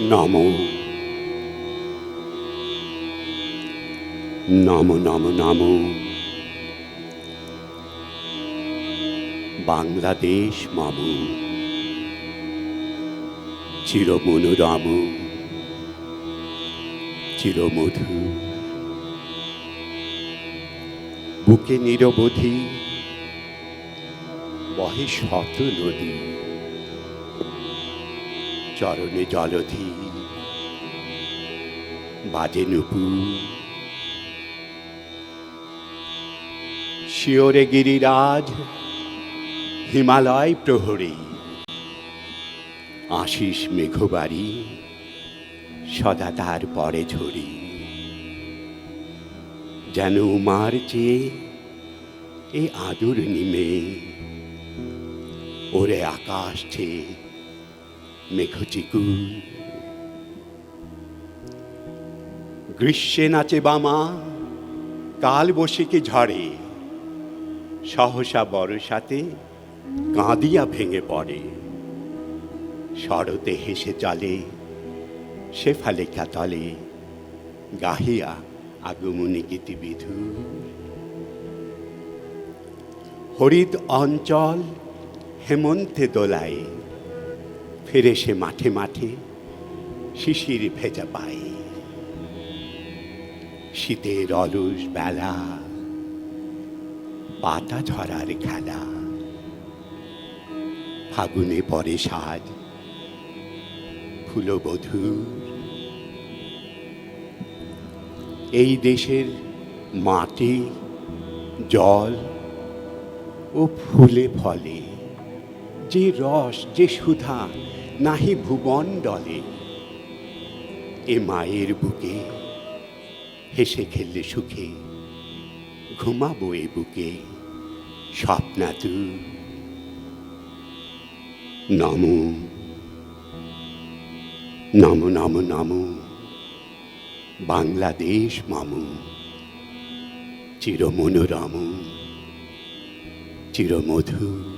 নম নম নম নম। বাংলাদেশ মম চিরমনোরম চিরমধু। বুকে নিরবধি বহে শত নদী। চরণে জলধি। বাজে নুপু। শিওরে গিরিরাজ, হিমালয় প্রহরী। আশিস মেঘবাড়ি, সদা তার পরে ঝরি। যেন উমার চেয়ে এ আদুর নিমে, ওরে আকাশ চেয়ে মেঘচিকু গ্রীষ্মে নাচে বামা, কাল বসিকে ঝড়ে। সহসা বরসাতে কাঁদিয়া ভেঙে পড়ে। শরতে হেসে চলে, সে ফালেখা তলে। গাহিয়া আগমনী গীতি বিধু। হরিদ অঞ্চল হেমন্তে দোলায়। ফিরে সে মাঠে মাঠে শিশির ভেজা পায়। শীতের অলস বেলা, পাতা ঝরার খেলা। ফাগুনে পরে সাজ ফুলবধূ এই দেশের মাটি, জল ও ফুলে ফলে যে রস, যে সুধা নাহি ভুবন ডলে। এ মায়ের বুকে হেসে খেললে সুখে, ঘুমাবো এ বুকে স্বপ্না তু। নম নম নম নম, বাংলাদেশ মাম, চিরমনোরম, চিরমধুর।